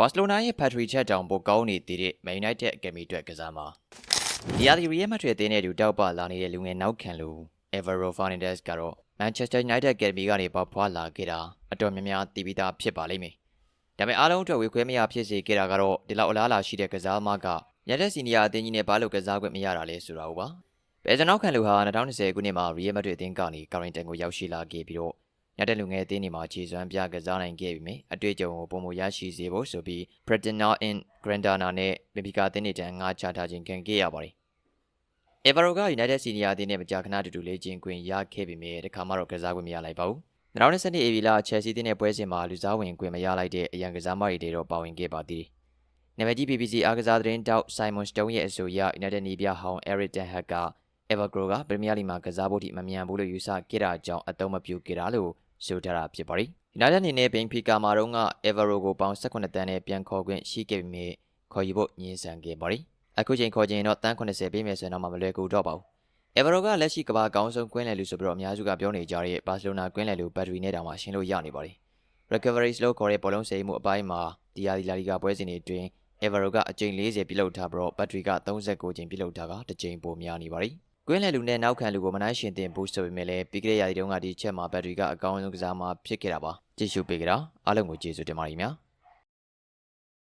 ဘာစီလိုနာရဲ့ Patrick ချက်တောင်ပိုကောင်းနေသေးတဲ့ Man United Academy အတွက်ကစားမှာဒီယာဒီရီရဲ့မတ်ထွေအသင်းနဲ့တူတောက်ပလာနေတဲ့လူငယ်နောက်ခံလူ Evero Fernandez ကတော့ Manchester United Academy ကနေပေါက်ဖွာလာခဲ့တာအတော်များများတည်ပြီးသားဖြစ်ပါလိမ့်မယ်။ဒါပေမဲ့အားလုံးအတွက်ဝေခွဲမရဖြစ်စေခဲ့တာကတော့ဒီလောက်အလားအလာရှိတဲ့ကစားမကရတဲ့စီနီယာအသင်းကြီးနဲ့ဘာလို့ကစားခွင့်မရတာလဲဆိုတာဟုတ်ပါ။ဘယ်စနောက်ခံလူဟာ2020ခုနှစ်မှာ Real Madrid အသင်းကနေ Carrington ကိုရောက်ရှိလာခဲ့ပြီးတော့ ညတဲ့လူငယ်အသင်းတွေမှာခြေစွမ်းပြကစားနိုင်ခဲ့ပြီမယ်အတွေ့အကြုံကိုပုံမရရှိစေဖို့ဆိုပြီး Pretender in Grandana နဲ့ Benfica အသင်းတွေတန်းငါချထားခြင်းခံခဲ့ရပါတယ်။ Evero က United Senior အသင်းနဲ့မကြာခဏတူတူလေးချင်းခွင်ရခဲ့ပြီမယ်တခါမှတော့ကစားခွင့်မရလိုက်ပါဘူး။2012 AB လာ Chelsea အသင်းနဲ့ပွဲစဉ်မှာလူစားဝင်ခွင့်မရလိုက်တဲ့အရန်ကစားမတွေတွေတော့ပါဝင်ခဲ့ပါသေးတယ်။နာမည်ကြီး BBC အားကစားသတင်းတောက် Simon Stone ရဲ့အဆိုအရ United နီးပြဟောင်း Eric Ten Hag က Evergreen ကပရီးမီးယားလိမှာကစားဖို့ထိမမြန်ဘူးလို့ယူဆခဲ့တာကြောင့်အသုံးမပြုခဲ့တာလို့ ဆိုထားတာဖြစ်ပါတယ်။ United အနေနဲ့ Benfica မှာတော့က Evergreen ကိုပေါင်18တန်းနဲ့ပြန်ခေါ်ခွင့်ရှိခဲ့ပေမဲ့ခေါ်ယူဖို့ညှင်းဆန်ခဲ့ပါတယ်။အခုချိန်ခေါ်ချိန်တော့တန်း80ပေးမယ်ဆိုရင်တော့မလွယ်ကူတော့ပါဘူး။ Evergreen ကလက်ရှိကမ္ဘာအကောင်းဆုံးကွင်းလယ်လူဆိုပြီးတော့အများစုကပြောနေကြတဲ့ Barcelona ကွင်းလယ်လူ Battery နဲ့တောင်မှရှင်းလို့ရနေပါတယ်။ Recovery slow ခေါ်တဲ့ဘောလုံးစိမ်မှုအပိုင်းမှာဒီယာဒီလာလီဂါပွဲစဉ်တွေအတွင်း Evergreen ကအကြိမ်40ပြုလုပ်ထားပြီးတော့ Battery က39ကြိမ်ပြုလုပ်ထားတာတစ်ကြိမ်ပိုများနေပါတယ်။ ကွင်းလယ်လူနဲ့နောက်ခံလူကိုမနိုင်ရှင်တင်ဘူးဆိုပေမဲ့လည်းပြီးခဲ့တဲ့ရာသီတုန်းကဒီချက်မှာ Battery ကအကောင်းဆုံးကစားမှာဖြစ်ခဲ့တာပါ။ကြည့်ရှုပေးကြတာအားလုံးကိုကျေးဇူးတင်ပါတယ်ခင်ဗျာ။